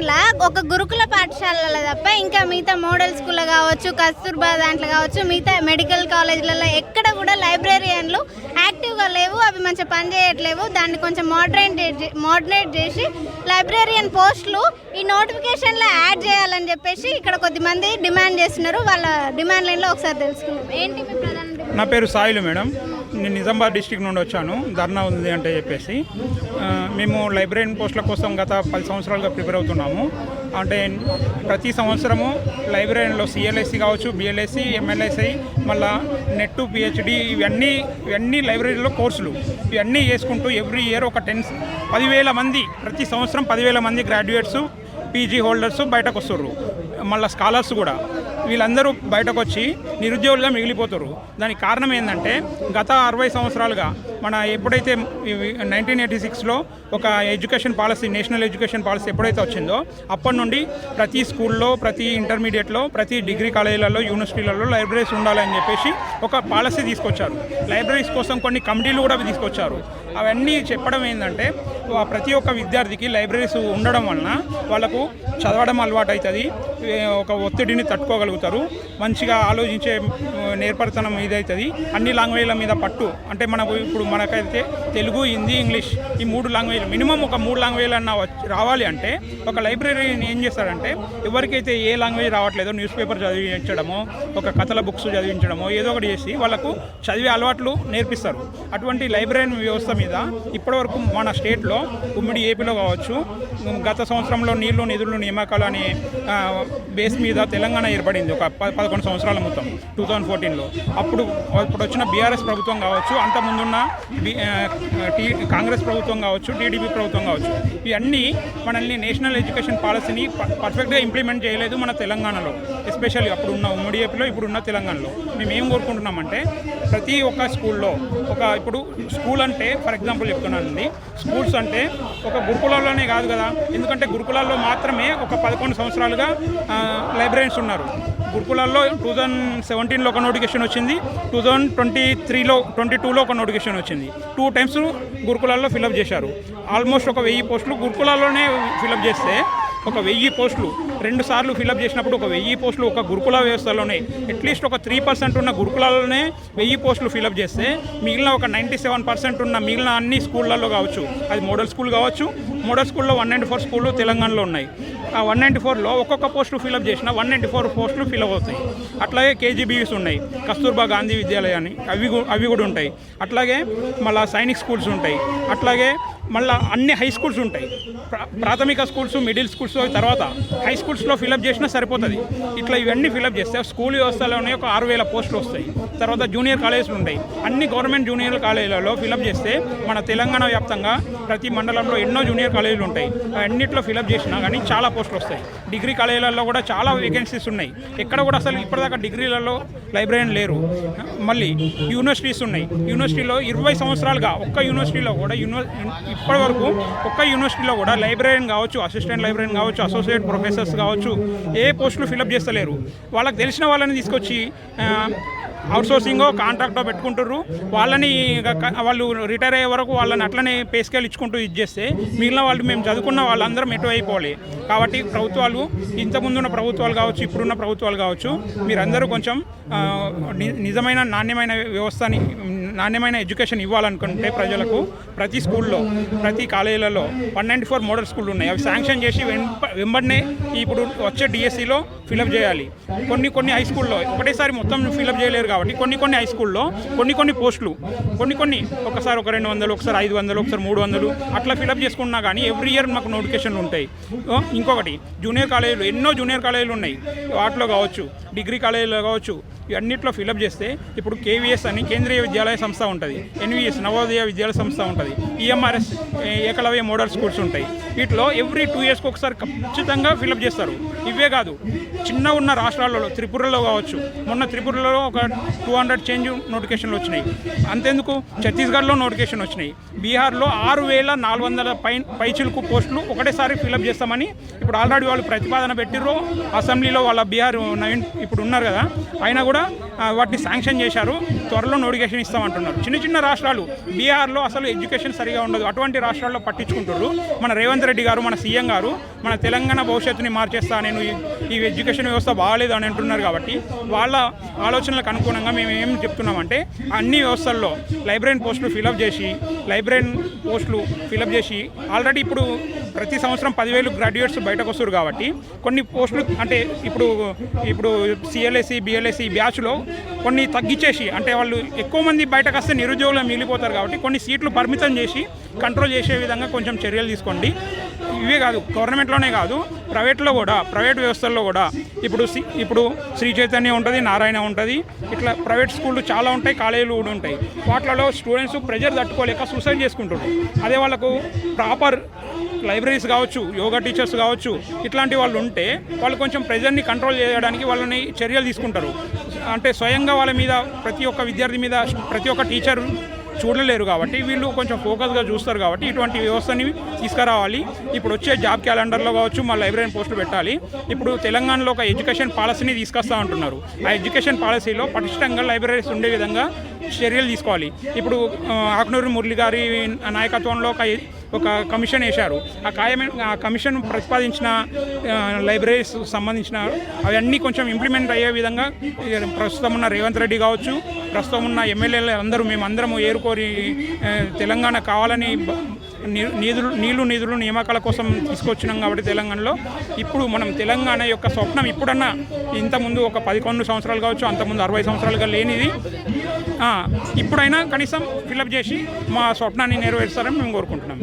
తెలంగాణలో ఒక గురుకుల పాఠశాలలో తప్ప ఇంకా మిగతా మోడల్ స్కూల్లో కావచ్చు కస్తూర్బా దాంట్లో కావచ్చు మిగతా మెడికల్ కాలేజీలలో ఎక్కడ కూడా లైబ్రరీయన్లు యాక్టివ్గా లేవు అవి మంచిగా పనిచేయట్లేవు. దాన్ని కొంచెం మోడరేట్ మోడరేట్ చేసి లైబ్రరీయన్ పోస్టులు ఈ నోటిఫికేషన్లో యాడ్ చేయాలని చెప్పేసి ఇక్కడ కొద్దిమంది డిమాండ్ చేస్తున్నారు. వాళ్ళ డిమాండ్ లైన్లో ఒకసారి తెలుసుకున్నాం ఏంటి మీ ప్రధాన నా పేరు సాయిలు మేడం. నేను నిజామాబాద్ డిస్టిక్ నుండి వచ్చాను. ధర్నా ఉంది అంటే చెప్పేసి. మేము లైబ్రరీ పోస్టుల కోసం గత పది సంవత్సరాలుగా ప్రిపేర్ అవుతున్నాము. అంటే ప్రతి సంవత్సరము లైబ్రరీలో సిఎల్ఎస్సి కావచ్చు బిఎల్ఎస్సి ఎంఎల్ఎస్ఐ మళ్ళా నెట్ పిహెచ్డి ఇవన్నీ ఇవన్నీ లైబ్రరీలో కోర్సులు. ఇవన్నీ చేసుకుంటూ ఎవ్రీ ఇయర్ ఒక టెన్ పదివేల మంది ప్రతి సంవత్సరం పదివేల మంది గ్రాడ్యుయేట్స్ పీజీ హోల్డర్స్ బయటకు వస్తుర్రు. మళ్ళీ స్కాలర్స్ కూడా. వీళ్ళందరూ బయటకు వచ్చి నిరుద్యోగులుగా మిగిలిపోతారు దానికి కారణం ఏంటంటే గత అరవై సంవత్సరాలుగా మన ఎప్పుడైతే నైన్టీన్ ఎయిటీ సిక్స్లో ఒక education policy national education policy ఎప్పుడైతే వచ్చిందో అప్పటి నుండి ప్రతి స్కూల్లో ప్రతి ఇంటర్మీడియట్లో ప్రతి డిగ్రీ కాలేజీలలో యూనివర్సిటీలలో లైబ్రరీస్ ఉండాలని చెప్పేసి ఒక పాలసీ తీసుకొచ్చారు. లైబ్రరీస్ కోసం కొన్ని కమిటీలు కూడా తీసుకొచ్చారు. అవన్నీ చెప్పడం ఏంటంటే ప్రతి ఒక్క విద్యార్థికి లైబ్రరీస్ ఉండడం వలన వాళ్ళకు చదవడం అలవాటు అవుతుంది ఒక ఒత్తిడిని తట్టుకోగలుగుతారు. మంచిగా ఆలోచించే నేర్పరితనం ఇదవుతుంది అన్ని లాంగ్వేజ్ల మీద పట్టు. అంటే మనకు ఇప్పుడు మనకైతే తెలుగు హిందీ ఇంగ్లీష్ ఈ మూడు లాంగ్వేజ్ మినిమం ఒక మూడు లాంగ్వేజ్ అన్న రావాలి అంటే ఒక లైబ్రరీ ఏం చేస్తాడంటే ఎవరికైతే ఏ లాంగ్వేజ్ రావట్లేదో న్యూస్ పేపర్ చదివించడమో ఒక కథల బుక్స్ చదివించడమో ఏదో ఒకటి చేసి వాళ్ళకు చదివే అలవాట్లు నేర్పిస్తారు. అటువంటి లైబ్రరీ వ్యవస్థ మీద ఇప్పటివరకు మన స్టేట్లో ఉమ్మడి ఏపీలో కావచ్చు గత సంవత్సరంలో నీళ్ళు నిధులు నియామకాలు అనే బేస్ మీద తెలంగాణ ఏర్పడింది. ఒక ప- పదకొండు సంవత్సరాల మొత్తం టూ థౌజండ్ ఫోర్టీన్లో అప్పుడు ఇప్పుడు వచ్చిన బీఆర్ఎస్ ప్రభుత్వం కావచ్చు అంత ముందున్న టీ కాంగ్రెస్ ప్రభుత్వం కావచ్చు టీడీపీ ప్రభుత్వం కావచ్చు ఇవన్నీ మనల్ని నేషనల్ ఎడ్యుకేషన్ పాలసీని పర్ఫెక్ట్గా ఇంప్లిమెంట్ చేయలేదు మన తెలంగాణలో. ఎస్పెషల్లీ అప్పుడు ఉన్న ఉమ్మడి ఏపీలో ఇప్పుడు ఉన్న తెలంగాణలో. మేము ఏం కోరుకుంటున్నామంటే ప్రతి ఒక్క స్కూల్లో ఒక ఇప్పుడు స్కూల్ అంటే ఫర్ ఎగ్జాంపుల్ చెప్తున్నానండి. స్కూల్స్ అంటే ఒక గురుకులాల్లోనే కాదు కదా. ఎందుకంటే గురుకులాల్లో మాత్రమే ఒక పదకొండు సంవత్సరాలుగా లైబ్రరీన్స్ ఉన్నారు. గురుకులాల్లో టూ థౌజండ్ సెవెంటీన్లో ఒక నోటిఫికేషన్ వచ్చింది. టూ థౌజండ్ ట్వంటీ త్రీలో ట్వంటీ టూలో ఒక నోటిఫికేషన్ వచ్చింది. టూ టైమ్స్ గురుకులాల్లో ఫిలప్ చేశారు. ఆల్మోస్ట్ ఒక వెయ్యి పోస్టులు గురుకులాల్లోనే ఫిలప్ చేస్తే ఒక వెయ్యి పోస్టులు రెండు సార్లు ఫిలప్ చేసినప్పుడు ఒక వెయ్యి పోస్టులు ఒక గురుకుల వ్యవస్థలోనే అట్లీస్ట్ ఒక త్రీ పర్సెంట్ ఉన్న గురుకులాలలోనే వెయ్యి పోస్టులు ఫిలప్ చేస్తే మిగిలిన ఒక నైంటీ సెవెన్ పర్సెంట్ ఉన్న మిగిలిన అన్ని స్కూళ్ళల్లో కావచ్చు అది మోడల్ స్కూల్ కావచ్చు మోడల్ స్కూల్లో వన్ నైంటీ ఫోర్ స్కూళ్ళు తెలంగాణలో ఉన్నాయి. ఆ వన్ నైంటీ ఫోర్లో ఒక్కొక్క పోస్టులు ఫిలప్ చేసిన వన్ నైంటీ ఫోర్ పోస్టులు ఫిలప్ అవుతాయి. అట్లాగే కేజీబీవీస్ ఉన్నాయి కస్తూర్బా గాంధీ విద్యాలయాన్ని అవి అవి కూడా ఉంటాయి. అట్లాగే మళ్ళీ సైనిక్ స్కూల్స్ ఉంటాయి. అట్లాగే మళ్ళీ అన్ని హై స్కూల్స్ ఉంటాయి. ప్రా- ప్రాథమిక స్కూల్స్ మిడిల్ స్కూల్స్ తర్వాత హై స్కూల్స్లో ఫిలప్ చేసినా సరిపోతుంది. ఇట్లా ఇవన్నీ ఫిలప్ చేస్తే స్కూల్ వ్యవస్థలోనే ఒక ఆరు వేల పోస్టులు వస్తాయి. తర్వాత జూనియర్ కాలేజీలు ఉంటాయి. అన్ని గవర్నమెంట్ జూనియర్ కాలేజీలలో ఫిలప్ చేస్తే మన తెలంగాణ వ్యాప్తంగా ప్రతి మండలంలో ఎన్నో జూనియర్ కాలేజీలు ఉంటాయి. అన్నిట్లో ఫిలప్ చేసినా కానీ చాలా పోస్టులు వస్తాయి. డిగ్రీ కాలేజీలలో కూడా చాలా వేకెన్సీస్ ఉన్నాయి. ఎక్కడ కూడా అసలు ఇప్పటిదాకా డిగ్రీలలో లైబ్రరీని లేరు. మళ్ళీ యూనివర్సిటీస్ ఉన్నాయి. యూనివర్సిటీలో ఇరవై సంవత్సరాలుగా ఒక్క యూనివర్సిటీలో కూడా యూనివర్ ఇప్పటి వరకు ఒక్క యూనివర్సిటీలో కూడా లైబ్రరీన్ కావచ్చు అసిస్టెంట్ లైబ్రరీన్ కావచ్చు అసోసియేట్ ప్రొఫెసర్స్ కావచ్చు ఏ పోస్టులు ఫిలప్ చేస్తలేరు. వాళ్ళకి తెలిసిన వాళ్ళని తీసుకొచ్చి అవుట్సోర్సింగో కాంట్రాక్టో పెట్టుకుంటారు వాళ్ళని వాళ్ళు రిటైర్ అయ్యే వరకు వాళ్ళని అట్లనే పే స్కేల్ ఇచ్చుకుంటూ ఇది చేస్తే మిగిలిన వాళ్ళు మేము చదువుకున్న వాళ్ళందరం ఎటు అయిపోవాలి. కాబట్టి ప్రభుత్వాలు ఇంతకుముందున్న ప్రభుత్వాలు కావచ్చు ఇప్పుడున్న ప్రభుత్వాలు కావచ్చు మీరందరూ కొంచెం ని- నిజమైన నాణ్యమైన వ్యవస్థని నాణ్యమైన ఎడ్యుకేషన్ ఇవ్వాలనుకుంటే ప్రజలకు ప్రతి స్కూల్లో ప్రతి కాలేజీలలో వన్ నైంటీ ఫోర్ మోడల్ స్కూళ్ళు ఉన్నాయి. అవి శాంక్షన్ చేసి వెంప వెంబడినే ఇప్పుడు వచ్చే డిఎస్సిలో ఫిలప్ చేయాలి. కొన్ని కొన్ని హై స్కూల్లో ఒకటేసారి మొత్తం ఫిలప్ చేయలేరు కాబట్టి కొన్ని కొన్ని హై స్కూల్లో కొన్ని కొన్ని పోస్టులు కొన్ని కొన్ని ఒకసారి ఒక రెండు వందలు ఒకసారి ఐదు వందలు ఒకసారి మూడు వందలు అట్లా ఫిలప్ చేసుకున్నా కానీ ఎవ్రీ ఇయర్ మాకు నోటిఫికేషన్లు ఉంటాయి. ఇంకొకటి జూనియర్ కాలేజీలు ఎన్నో జూనియర్ కాలేజీలు ఉన్నాయి. వాటిలో కావచ్చు డిగ్రీ కాలేజీలో కావచ్చు అన్నింటిలో ఫిలప్ చేస్తే ఇప్పుడు కేవీఎస్ అని కేంద్రీయ విద్యాలయ సంస్థ ఉంటుంది. ఎన్విఎస్ నవోదయ విద్యాలయ సంస్థ ఉంటుంది. ఈఎంఆర్ఎస్ ఏకలవ్య మోడల్ స్కూల్స్ ఉంటాయి. వీటిలో ఎవ్రీ టూ ఇయర్స్కి ఒకసారి ఖచ్చితంగా ఫిలప్ చేస్తారు. ఇవే కాదు చిన్న ఉన్న రాష్ట్రాలలో త్రిపురలో కావచ్చు. మొన్న త్రిపురలో ఒక టూ హండ్రెడ్ చేంజ్ నోటిఫికేషన్లు వచ్చినాయి. అంతెందుకు? ఛత్తీస్గఢ్లో నోటిఫికేషన్ వచ్చినాయి. బీహార్లో ఆరు వేల నాలుగు వందల పై పైచిలుకు పోస్టులు ఒకటేసారి ఫిలప్ చేస్తామని ఇప్పుడు ఆల్రెడీ వాళ్ళు ప్రతిపాదన పెట్టిర్రు. అసెంబ్లీలో వాళ్ళ బీహార్ నవీన్ ఇప్పుడు ఉన్నారు కదా. ఆయన కూడా కూడా వాటిని శాంక్షన్ చేశారు. త్వరలో నోటిఫికేషన్ ఇస్తామంటున్నారు. చిన్న చిన్న రాష్ట్రాలు బీహార్లో అసలు ఎడ్యుకేషన్ సరిగా ఉండదు. అటువంటి రాష్ట్రాల్లో పట్టించుకుంటారు మన రేవంత్ రెడ్డి గారు మన సీఎం గారు మన తెలంగాణ భవిష్యత్తుని మార్చేస్తా నేను ఈ- ఈ ఎడ్యుకేషన్ వ్యవస్థ బాగాలేదు అని అంటున్నారు కాబట్టి వాళ్ళ ఆలోచనలకు అనుగుణంగా మేము ఏం చెప్తున్నామంటే అన్ని వ్యవస్థల్లో లైబ్రరీ పోస్టులు ఫిలప్ చేసి లైబ్రరీ పోస్టులు ఫిలప్ చేసి ఆల్రెడీ ఇప్పుడు ప్రతి సంవత్సరం పదివేలు గ్రాడ్యుయేట్స్ బయటకు వస్తారు కాబట్టి కొన్ని పోస్టులు అంటే ఇప్పుడు ఇప్పుడు సిఎల్ఎస్సి బిఎల్ఎస్సి బ్యాచ్లో కొన్ని తగ్గించేసి అంటే వాళ్ళు ఎక్కువ మంది బయటకు వస్తే నిరుద్యోగులు మిగిలిపోతారు కాబట్టి కొన్ని సీట్లు పరిమితం చేసి కంట్రోల్ చేసే విధంగా కొంచెం చర్యలు తీసుకోండి. ఇవే కాదు గవర్నమెంట్లోనే కాదు ప్రైవేట్లో కూడా ప్రైవేట్ వ్యవస్థల్లో కూడా. ఇప్పుడు సి- ఇప్పుడు శ్రీ చైతన్య ఉంటుంది నారాయణ ఉంటుంది ఇట్లా ప్రైవేట్ స్కూళ్ళు చాలా ఉంటాయి కాలేజీలు కూడా ఉంటాయి. వాటిలలో స్టూడెంట్స్ ప్రెజర్ తట్టుకోలేక సూసైడ్ చేసుకుంటారు అదే వాళ్ళకు ప్రాపర్ లైబ్రరీస్ కావచ్చు యోగా టీచర్స్ కావచ్చు ఇట్లాంటి వాళ్ళు ఉంటే వాళ్ళు కొంచెం ప్రెజర్ని కంట్రోల్ చేయడానికి వాళ్ళని చర్యలు తీసుకుంటారు. అంటే స్వయంగా వాళ్ళ మీద ప్రతి ఒక్క విద్యార్థి మీద ప్రతి ఒక్క టీచర్ చూడలేరు కాబట్టి వీళ్ళు కొంచెం ఫోకస్గా చూస్తారు కాబట్టి ఇటువంటి వ్యవస్థని తీసుకురావాలి. ఇప్పుడు వచ్చే జాబ్ క్యాలెండర్లో కావచ్చు మా లైబ్రరీ పోస్టులు పెట్టాలి. ఇప్పుడు తెలంగాణలో ఒక ఎడ్యుకేషన్ పాలసీని తీసుకొస్తా ఉంటున్నారు ఆ ఎడ్యుకేషన్ పాలసీలో పటిష్టంగా లైబ్రరీస్ ఉండే విధంగా చర్యలు తీసుకోవాలి. ఇప్పుడు ఆకునూరు మురళి గారి నాయకత్వంలో ఒక ఒక కమిషన్ వేశారు. ఆ ఖాయం ఆ కమిషన్ ప్రతిపాదించిన లైబ్రరీస్ సంబంధించిన అవన్నీ కొంచెం ఇంప్లిమెంట్ అయ్యే విధంగా ప్రస్తుతం ఉన్న రేవంత్ రెడ్డి కావచ్చు ప్రస్తుతం ఉన్న ఎమ్మెల్యేలు అందరూ మేమందరము ఏరుకోరి తెలంగాణ కావాలని నిధులు నీళ్ళు నిధులు నియామకాల కోసం తీసుకొచ్చినాం కాబట్టి తెలంగాణలో. ఇప్పుడు మనం తెలంగాణ యొక్క స్వప్నం ఇప్పుడన్నా ఇంతకుముందు ఒక పదకొండు సంవత్సరాలు కావచ్చు అంతకుముందు అరవై సంవత్సరాలుగా లేనిది. ఇప్పుడైనా కనీసం ఫిలప్ చేసి మా స్వప్నాన్ని నెరవేరుస్తారని మేము కోరుకుంటున్నాం.